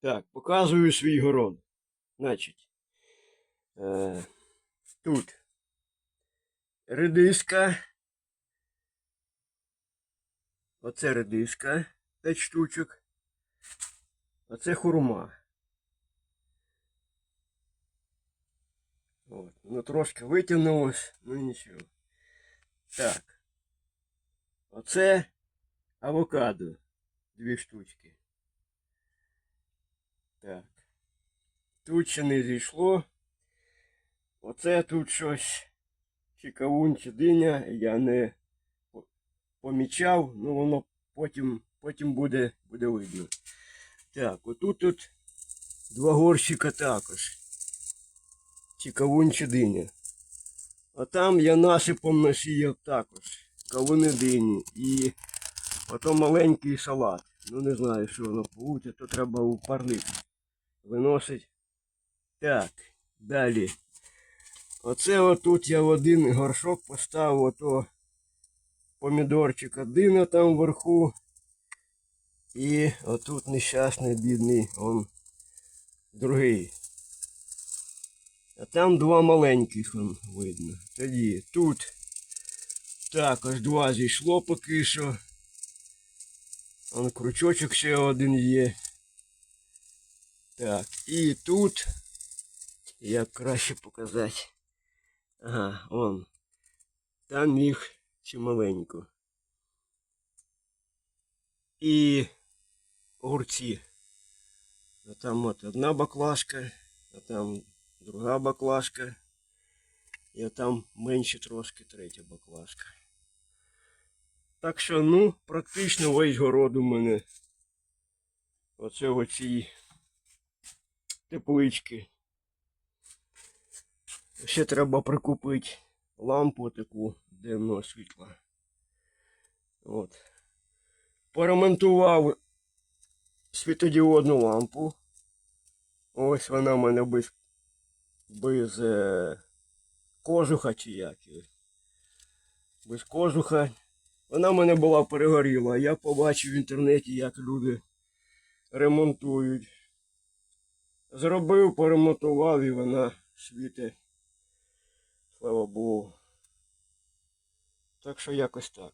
Так, показую свій город. Значить, е, тут редиска. Оце редиска, 5 штучок. Оце хурма. От. Ну трошки витягнулось, ну нічого. Так. Оце авокадо. Дві штучки. Так. Тут ще не зійшло. Оце тут щось. Чи кавун, чи диня, я не помічав, ну воно потім, потім буде, буде видно. Так, отут тут два горщика також. Чи кавун, чи диня. А там я насипом насіяв також. Кавуни дині. І ото маленький салат. Ну не знаю, що воно вийде, то треба у парник виносить. Так, далі. Оце отут я в один горшок поставив ото помідорчик один там вверху. І отут нещасний бідний, он другий. А там два маленьких он видно. Тоді тут також два зійшло поки що. Он крючочок ще один є. Так, і тут як краще показати. Ага, он. Там їх чималенько. І огурці. А там от одна баклажка, а там друга баклажка. І там менше трошки третя баклажка. Так що, ну, практично весь город у мене. Оце оці теплички. Ще треба прикупити лампу таку денного світла. От. Поремонтував світодіодну лампу. Ось вона в мене без, без е, кожуха чи як. Без кожуха. Вона в мене була перегоріла. Я побачив в інтернеті, як люди ремонтують. Зробив, перемотував і вона світить. Слава Богу. Так що якось так.